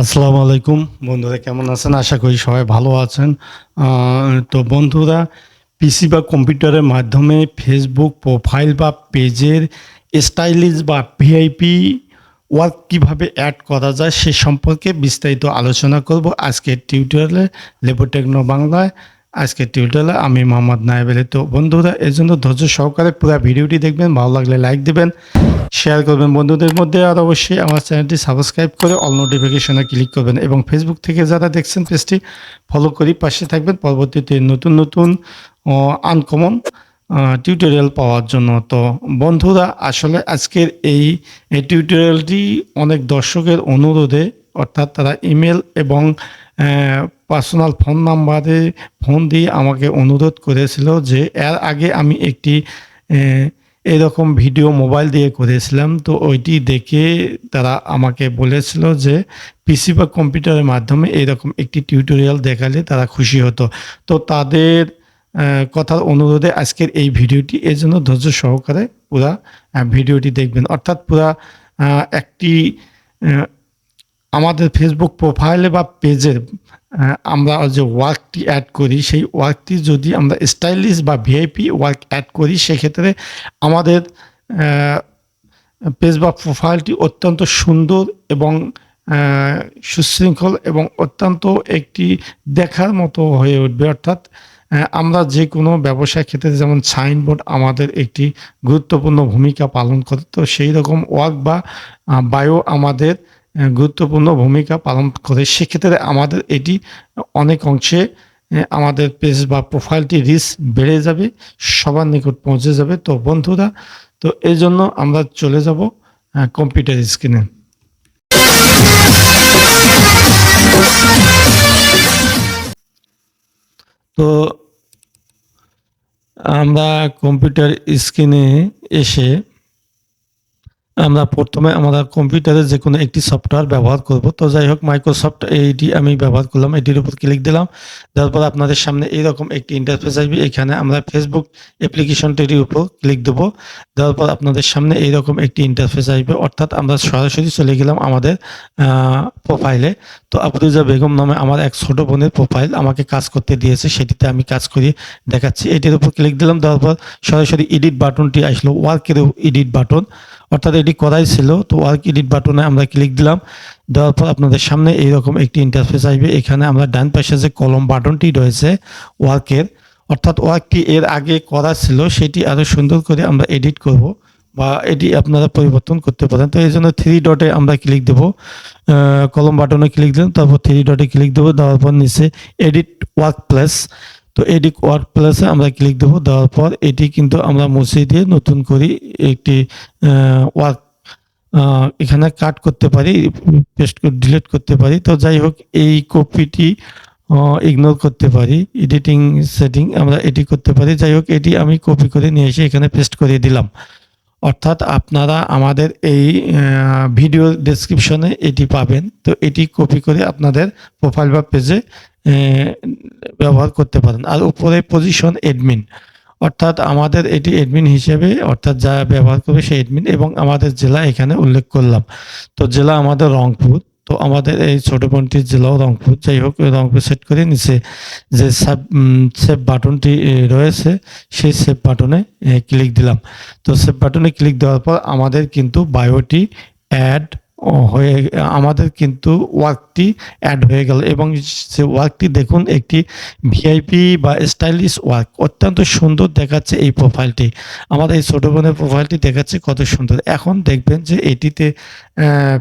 আসসালামু আলাইকুম। বন্ধুরা, কেমন আছেন? আশা করি সবাই ভালো আছেন। তো বন্ধুরা, পিসি বা কম্পিউটারের মাধ্যমে ফেসবুক প্রোফাইল বা পেজের স্টাইলিশ বা ভিআইপি ওয়ার্ক কীভাবে অ্যাড করা যায় সে সম্পর্কে বিস্তারিত আলোচনা করব আজকের টিউটোরিয়ালে লেবোটেকনো বাংলায় আজকের টিউটোরিয়ালে আমি মোহাম্মদ নায়েব আলী। তো বন্ধুরা, এর জন্য ধৈর্য সহকারে পুরো ভিডিওটি দেখবেন, ভালো লাগলে লাইক দেবেন শেয়ার করবেন। বন্ধুদের মধ্যে আর অবশ্যই আমার চ্যানেলটি সাবস্ক্রাইব করে অল নোটিফিকেশনে ক্লিক করবেন এবং ফেসবুক থেকে যারা দেখছেন পেজটি ফলো করি পাশে থাকবেন। পরবর্তীতে নতুন নতুন আনকমন টিউটোরিয়াল পাওয়ার জন্য। তো বন্ধুরা, আসলে আজকের এই টিউটোরিয়ালটি অনেক দর্শকের অনুরোধে, অর্থাৎ তারা ইমেল এবং পার্সোনাল ফোন নাম্বারে ফোন দিয়ে আমাকে অনুরোধ করেছিল যে এর আগে আমি একটি এরকম ভিডিও মোবাইল দিয়ে করেছিলাম। তো ওইটি দেখে তারা আমাকে বলেছিল যে পিসি বা কম্পিউটারের মাধ্যমে এরকম একটি টিউটোরিয়াল দেখালে তারা খুশি হতো। তো তাদের কথার অনুরোধে আজকের এই ভিডিওটি এর জন্য ধৈর্য সহকারে পুরা ভিডিওটি দেখবেন। অর্থাৎ পুরা একটি আমাদের ফেসবুক প্রোফাইলে বা পেজের আমরা যে ওয়ার্কটি অ্যাড করি, সেই ওয়ার্কটি যদি আমরা স্টাইলিশ বা ভিআইপি ওয়ার্ক অ্যাড করি, সেক্ষেত্রে আমাদের পেজ বা প্রোফাইলটি অত্যন্ত সুন্দর এবং সুশৃঙ্খল এবং অত্যন্ত একটি দেখার মতো হয়ে উঠবে। অর্থাৎ আমরা যে কোনো ব্যবসায় ক্ষেত্রে যেমন সাইনবোর্ড আমাদের একটি গুরুত্বপূর্ণ ভূমিকা পালন করে, তো সেই রকম ওয়ার্ক বা বায়ো আমাদের গুরুত্বপূর্ণ ভূমিকা পালন করে। সেক্ষেত্রে আমাদের এটি অনেক অংশে আমাদের পেজ বা প্রোফাইলটি রিচ বেড়ে যাবে, সবার নিকট পৌঁছে যাবে। তো বন্ধুরা, তো এই জন্য আমরা চলে যাব কম্পিউটার স্ক্রিনে। তো আমরা কম্পিউটার স্ক্রিনে এসে আমরা প্রথমে আমরা কম্পিউটারে যে কোনো একটি সফটওয়্যার ব্যবহার করব। তো যাই হোক মাইক্রোসফট এইটি আমি ব্যবহার করলাম। এটির উপর ক্লিক দিলাম। দেওয়ার পর আপনাদের সামনে এইরকম একটি ইন্টারফেস আসবে। এখানে আমরা ফেসবুক অ্যাপ্লিকেশনটির উপর ক্লিক দেবো। দেওয়ার পর আপনাদের সামনে এইরকম একটি ইন্টারফেস আসবে। অর্থাৎ আমরা সরাসরি চলে গেলাম আমাদের প্রোফাইলে তো আফরুজা বেগম নামে আমার এক ছোট বোনের প্রোফাইল আমাকে কাজ করতে দিয়েছে। সেটিতে আমি কাজ করি, দেখাচ্ছি। এটির উপর ক্লিক দিলাম। দেওয়ার পর সরাসরি এডিট বাটনটি আসলো। ওয়ার্কের এডিট বাটন অর্থাৎ এটি করাই ছিল? তো ওয়ার্ক এডিট বাটনে আমরা ক্লিক দিলাম। দেওয়ার পর আপনাদের সামনে এইরকম একটি ইন্টারফেস আসবে। এখানে আমরা ডান পাশে যে কলম বাটনটি রয়েছে ওয়ার্কের অর্থাৎ ওয়ার্কটি এর আগে করা ছিল, সেটি আরও সুন্দর করে আমরা এডিট করব বা এটি আপনারা পরিবর্তন করতে পারেন। তো এই জন্য থ্রি ডটে আমরা ক্লিক দেব। কলম বাটনে ক্লিক দিলাম, তারপর থ্রি ডটে ক্লিক দেবো। দেওয়ার পর নিচে এডিট ওয়ার্ক প্লেস তো এডিট ওয়ার্ড প্লাসে আমরা ক্লিক দেবো, দেওয়ার পর এটি কিন্তু আমরা মুছে দিয়ে নতুন করে একটি ওয়ার্ক এখানে কাট করতে পারি পেস্ট করে ডিলিট করতে পারি। তো যাই হোক, এই কপিটি ইগনোর করতে পারি। এডিটিং সেটিং আমরা এটি করতে পারি। যাই হোক, এটি আমি কপি করে নিয়ে এসে এখানে পেস্ট করে দিলাম। অর্থাৎ আপনারা আমাদের এই ভিডিও ডেসক্রিপশনে এটি পাবেন। তো এটি কপি করে আপনাদের প্রোফাইল বা পেজে ব্যবহার করতে পারেন। আর উপরে পজিশন এডমিন অর্থাৎ আমাদের এটি এডমিন হিসেবে, অর্থাৎ যা ব্যবহার করবে সেই এডমিন এবং আমাদের জেলা এখানে উল্লেখ করলাম। তো জেলা আমাদের রংপুর। তো আমাদের এই ছোট বোনটির জেলাও রংপুর, যাই হোক রংপুর সেট করে নিচে যে সাব সেভ বাটনটি রয়েছে, সেই সেভ বাটনে ক্লিক দিলাম। তো সেভ বাটনে ক্লিক দেওয়ার পর আমাদের কিন্তু বায়োটি অ্যাড হয়ে, আমাদের কিন্তু ওয়ার্কটি অ্যাড হয়ে গেল এবং সে ওয়ার্কটি দেখুন, একটি ভিআইপি বা স্টাইলিশ ওয়ার্ক অত্যন্ত সুন্দর দেখাচ্ছে এই প্রোফাইলটি আমাদের এই ছোটো বোনের প্রোফাইলটি দেখাচ্ছে কত সুন্দর। এখন দেখবেন যে এটিতে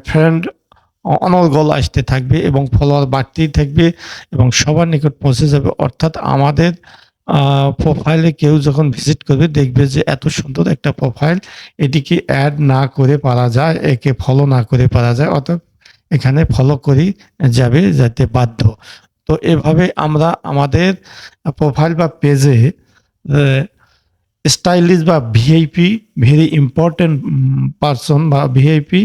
ফ্রেন্ড অনর্গল আসতে থাকবে এবং ফলোয়ার বাড়তেই থাকবে এবং সবার নিকট পৌঁছে যাবে। অর্থাৎ আমাদের প্রোফাইলে কেউ যখন ভিজিট করবে, দেখবে যে এত সুন্দর একটা প্রোফাইল এটিকে অ্যাড না করে পারা যায়, একে ফলো না করে পারা যায়, অর্থাৎ এখানে ফলো করেই যাবে, যাতে বাধ্য। তো এভাবে আমরা আমাদের প্রোফাইল বা পেজে স্টাইলিশ বা ভিআইপি ভেরি ইম্পর্টেন্ট পারসন বা ভিআইপি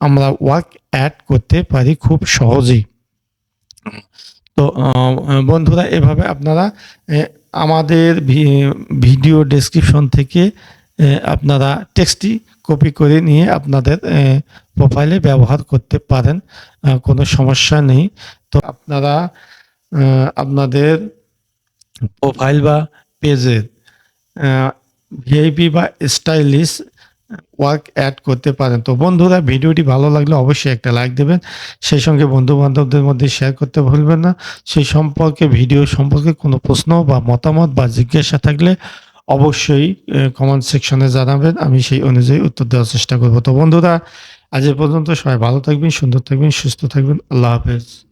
আমরা ওয়ার্ক অ্যাড করতে পারি খুব সহজেই। তো বন্ধুরা, এভাবে আপনারা আমাদের ভিডিও ডেসক্রিপশন থেকে আপনারা টেক্সটটি কপি করে নিয়ে আপনাদের প্রোফাইলে ব্যবহার করতে পারেন কোনো সমস্যা নেই। তো আপনারা আপনাদের প্রোফাইল বা পেজের ভিআইপি বা স্টাইলিশ ওয়ার্ক অ্যাড করতে পারেন। তো বন্ধুরা, ভিডিওটি ভালো লাগলে অবশ্যই একটা লাইক দেবেন। সেই সঙ্গে বন্ধু বান্ধবদের মধ্যে শেয়ার করতে ভুলবেন না। সেই সম্পর্কে ভিডিও সম্পর্কে কোনো প্রশ্ন বা মতামত বা জিজ্ঞাসা থাকলে অবশ্যই কমেন্ট সেকশনে জানাবেন। আমি সেই অনুযায়ী উত্তর দেওয়ার চেষ্টা করব। তো বন্ধুরা, আজ পর্যন্ত সবাই ভালো থাকবেন, সুন্দর থাকবেন, সুস্থ থাকবেন। আল্লাহ হাফেজ।